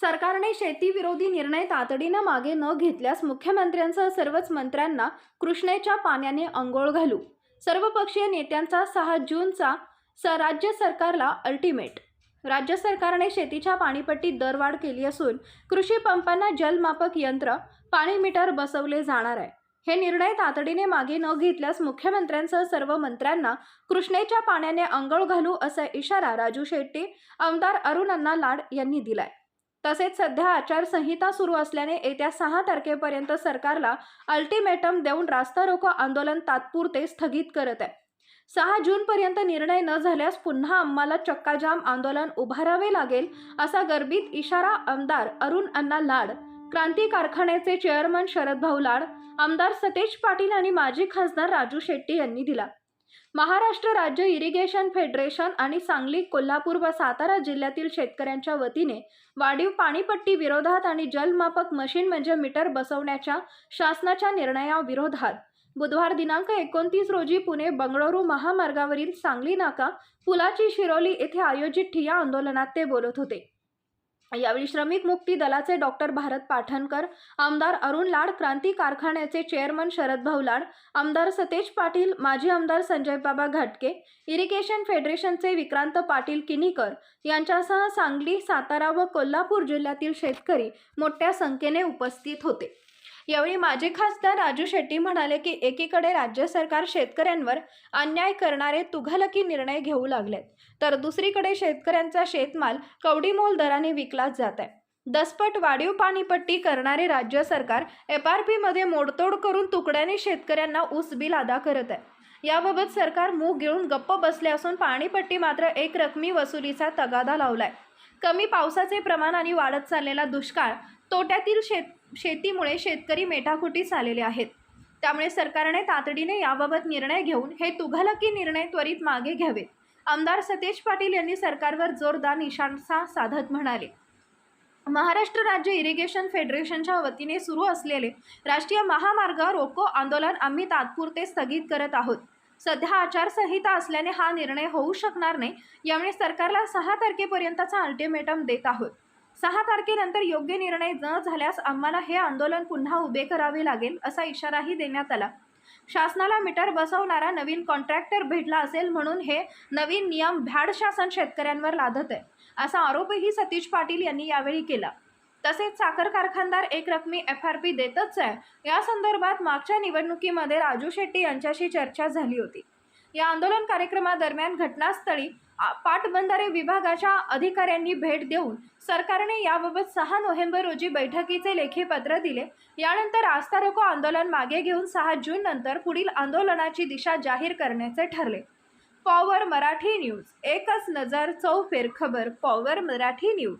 सरकारने शेतीविरोधी निर्णय तातडीनं मागे न घेतल्यास मुख्यमंत्र्यांसह सर्वच मंत्र्यांना कृष्णेच्या पाण्याने अंघोळ घालू. सर्वपक्षीय नेत्यांचा सहा जूनचा स राज्य सरकारला अल्टिमेट राज्य सरकारने शेतीच्या पाणीपट्टीत दरवाढ केली असून कृषी पंपांना जलमापक यंत्र पाणी मीटर बसवले जाणार आहे. हे निर्णय तातडीने मागे न घेतल्यास मुख्यमंत्र्यांसह सर्व मंत्र्यांना कृष्णेच्या पाण्याने अंघोळ घालू असा इशारा राजू शेट्टी आमदार अरुण अण्णा लाड यांनी दिलाय. तसेच सध्या आचारसंहिता सुरू असल्याने येत्या सहा तारखेपर्यंत सरकारला अल्टिमेटम देऊन रास्ता रोको आंदोलन तात्पुरते स्थगित करत आहे. सहा जूनपर्यंत निर्णय न झाल्यास पुन्हा आम्हाला चक्काजाम आंदोलन उभारावे लागेल असा गर्भित इशारा आमदार अरुण अण्णा लाड क्रांती कारखान्याचे चेअरमन शरद भाऊ लाड आमदार सतेज पाटील आणि माजी खासदार राजू शेट्टी यांनी दिला. महाराष्ट्र राज्य इरिगेशन फेडरेशन आणि सांगली कोल्हापूर व सातारा जिल्ह्यातील शेतकऱ्यांच्या वतीने वाढीव पाणीपट्टी विरोधात आणि जलमापक मशीन म्हणजे मीटर बसवण्याच्या शासनाच्या निर्णयाविरोधात बुधवार दिनांक एकोणतीस रोजी पुणे बंगळुरू महामार्गावरील सांगली नाका पुलाची शिरोली येथे आयोजित ठिया आंदोलनात ते बोलत होते. यावेळी श्रमिक मुक्ती दलाचे डॉक्टर भारत पाठणकर आमदार अरुण लाड क्रांती कारखान्याचे चेअरमन शरदभाऊ लाड आमदार सतेज पाटील माजी आमदार संजय बाबा घाटके इरिगेशन फेडरेशनचे विक्रांत पाटील किनीकर यांच्यासह सांगली सातारा व कोल्हापूर जिल्ह्यातील शेतकरी मोठ्या संख्येने उपस्थित होते. यावेळी माजी खासदार राजू शेट्टी म्हणाले की एकीकडे राज्य सरकार शेतकऱ्यांवर अन्याय करणारे तुघलकी निर्णय घेऊ लागलेत तर दुसरीकडे शेतकऱ्यांचा शेतमाल कवडीमोल दराने विकला जात आहे. दसपट वाढीव पाणीपट्टी करणारे राज्य सरकार एफ आर पीमध्ये मोडतोड करून तुकड्याने शेतकऱ्यांना ऊस बिल अदा करत आहे. याबाबत सरकार मूग गिळून गप्प बसले असून पाणीपट्टी मात्र एक रकमी वसुलीचा तगादा लावलाय. कमी पावसाचे प्रमाण आणि वाढत चाललेला दुष्काळ तोट्यातील शेत शेतीमुळे शेतकरी मेटाकुटीस आलेले आहेत. त्यामुळे सरकारने तातडीने याबाबत निर्णय घेऊन हे तुघलकी निर्णय त्वरित मागे घ्यावेत आमदार सतेज पाटील यांनी सरकारवर जोरदार निशाणा साधत म्हणाले. महाराष्ट्र राज्य इरिगेशन फेडरेशनच्या वतीने सुरू असलेले राष्ट्रीय महामार्ग रोको आंदोलन आम्ही तात्पुरते स्थगित करत आहोत. सध्या आचारसंहिता असल्याने हा निर्णय होऊ शकणार नाही यामुळे सरकारला सहा तारखेपर्यंतचा अल्टिमेटम देत आहोत. सहा तारखेनंतर योग्य निर्णय न झाल्यास आम्हाला हे आंदोलन पुन्हा उभे करावे लागेल असा इशाराही देण्यात आला. शासनाला मीटर बसवणारा नवीन कॉन्ट्रॅक्टर भेटला असेल म्हणून हे नवीन नियम भ्याड शासन शेतकऱ्यांवर लादत आहे असा आरोपही सतीश पाटील यांनी यावेळी केला. तसेच साखर कारखानदार एक रकमी एफ आर पी देतच आहे. या संदर्भात मागच्या निवडणुकीमध्ये राजू शेट्टी यांच्याशी चर्चा झाली होती. या आंदोलन कार्यक्रमादरम्यान घटनास्थळी आ- पाटबंधारे विभागाच्या अधिकाऱ्यांनी भेट देऊन सरकारने याबाबत सहा नोव्हेंबर रोजी बैठकीचे लेखी पत्र दिले. यानंतर आस्था रोको आंदोलन मागे घेऊन सहा जून नंतर पुढील आंदोलनाची दिशा जाहीर करण्याचे ठरले. पॉवर मराठी न्यूज एकच नजर चौफेर खबर पॉवर मराठी न्यूज.